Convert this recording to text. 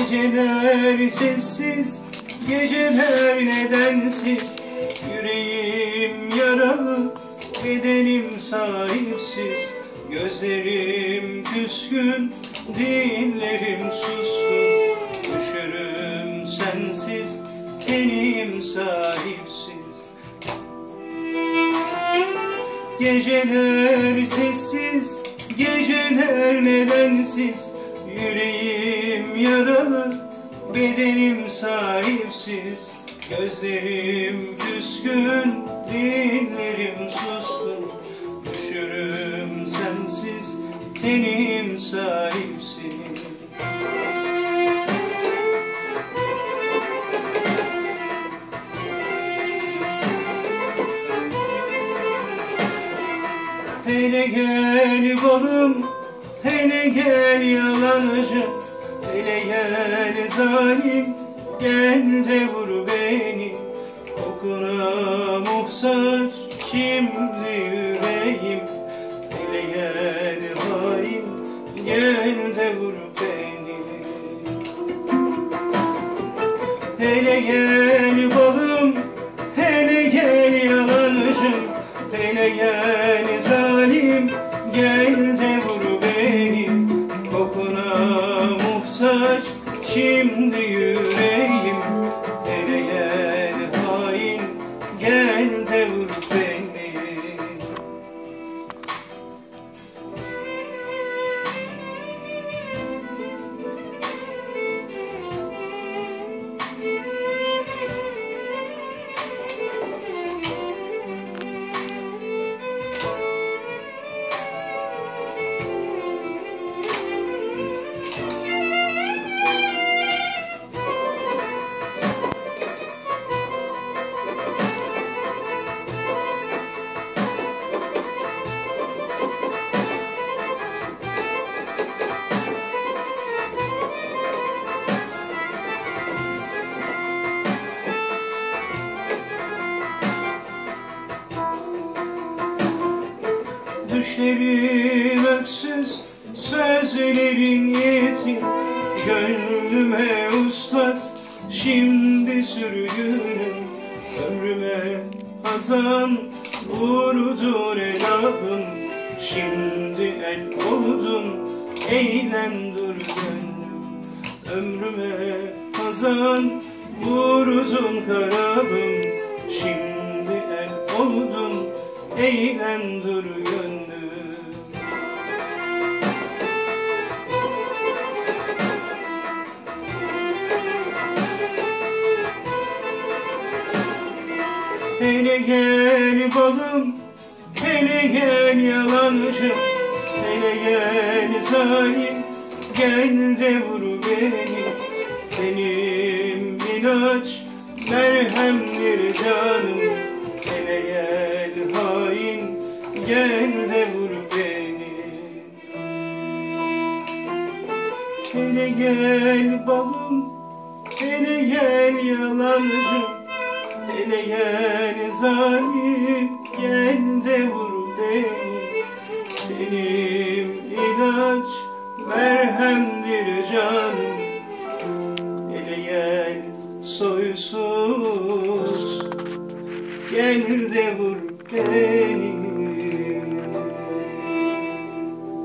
Geceler sessiz, geceler nedensiz. Yüreğim yaralı, bedenim sahipsiz. Gözlerim küskün, dillerim suskun. Üşürüm sensiz, tenim sahipsiz. Geceler sessiz, geceler nedensiz. Yüreğim yaralı, bedenim sahipsiz. Gözlerim küskün, dillerim suskun. Üşürüm sensiz, tenim sahipsiz. Hele gel balım, hele gel yalancı Gel zalim, gel de vur beni. Kokuna muhtaç şimdi muhtaç şimdi yüreğim Düşlerin öksüz, sözlerin yetim Gönlüme uslat, şimdi sürgünüm. Ömrüme hazan, vurdun elahım Şimdi el oldun, eğlen dur gönlüm Ömrüme hazan, vurdun karabım. Şimdi el oldun, eğlen dur gönlüm Hele gel balım, hele gel yalancı Hele gel zalim, gel de vur beni. Benim ilaç, merhemdir canım Hele gel hain, gel de vur beni. Hele gel balım, hele gel yalancı Gel zalim, gel de vur beni. Senin ilaç, merhemdir canım. Hele gel soysuz, gel de vur beni